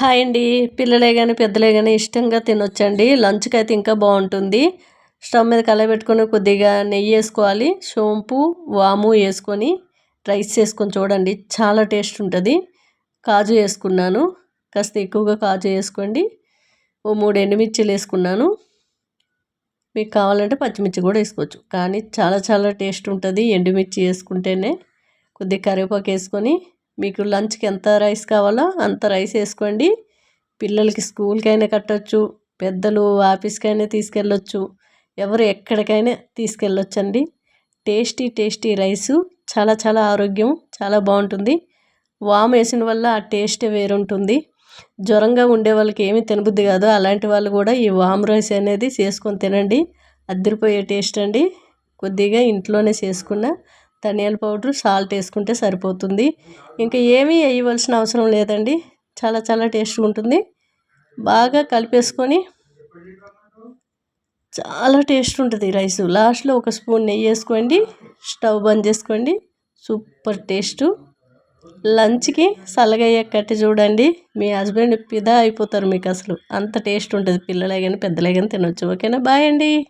Hi అండి. పిల్లలే కానీ పెద్దలే కానీ ఇష్టంగా తినొచ్చండి. లంచ్కి అయితే ఇంకా బాగుంటుంది. స్టవ్ మీద కలబెట్టుకొని కొద్దిగా నెయ్యి వేసుకోవాలి. సోంపు వాము వేసుకొని రైస్ చేసుకొని చూడండి. చాలా టేస్ట్ ఉంటుంది. కాజు వేసుకున్నాను. కాస్త ఎక్కువగా కాజు వేసుకోండి. ఓ మూడు ఎండుమిర్చిలు వేసుకున్నాను. మీకు కావాలంటే పచ్చిమిర్చి కూడా వేసుకోవచ్చు. కానీ చాలా చాలా టేస్ట్ ఉంటుంది. ఎండుమిర్చి వేసుకుంటేనే కొద్దిగా కరివేపాకు వేసుకొని మీకు లంచ్కి ఎంత రైస్ కావాలో అంత రైస్ వేసుకోండి. పిల్లలకి స్కూల్కైనా కట్టవచ్చు పెద్దలు ఆఫీస్కైనా తీసుకెళ్ళొచ్చు ఎవరు ఎక్కడికైనా తీసుకెళ్ళొచ్చండి. టేస్టీ టేస్టీ రైసు చాలా చాలా ఆరోగ్యం చాలా బాగుంటుంది. వామ్ వేసిన వల్ల ఆ టేస్ట్ వేరుంటుంది. జ్వరంగా ఉండే వాళ్ళకి ఏమీ తినబుద్ది కాదు. అలాంటి వాళ్ళు కూడా ఈ వామ్ రైస్ అనేది చేసుకొని తినండి. అద్దరిపోయే టేస్ట్ అండి. కొద్దిగా ఇంట్లోనే చేసుకున్న ధనియాల పౌడర్ సాల్ట్ వేసుకుంటే సరిపోతుంది. ఇంకా ఏమీ వేయవలసిన అవసరం లేదండి. చాలా చాలా టేస్ట్గా ఉంటుంది. బాగా కలిపేసుకొని చాలా టేస్ట్ ఉంటుంది రైస్. లాస్ట్లో ఒక స్పూన్ నెయ్యి వేసుకోండి. స్టవ్ బంద్ చేసుకోండి. Super taste. లంచ్కి సలగయ్య కట్టి చూడండి. మీ హస్బెండ్ పిదా అయిపోతారు మీకు అసలు. అంత టేస్ట్ ఉంటుంది. పిల్లలే కానీ పెద్దలే కానీ తినొచ్చు. ఓకేనా? బాయ్ అండి.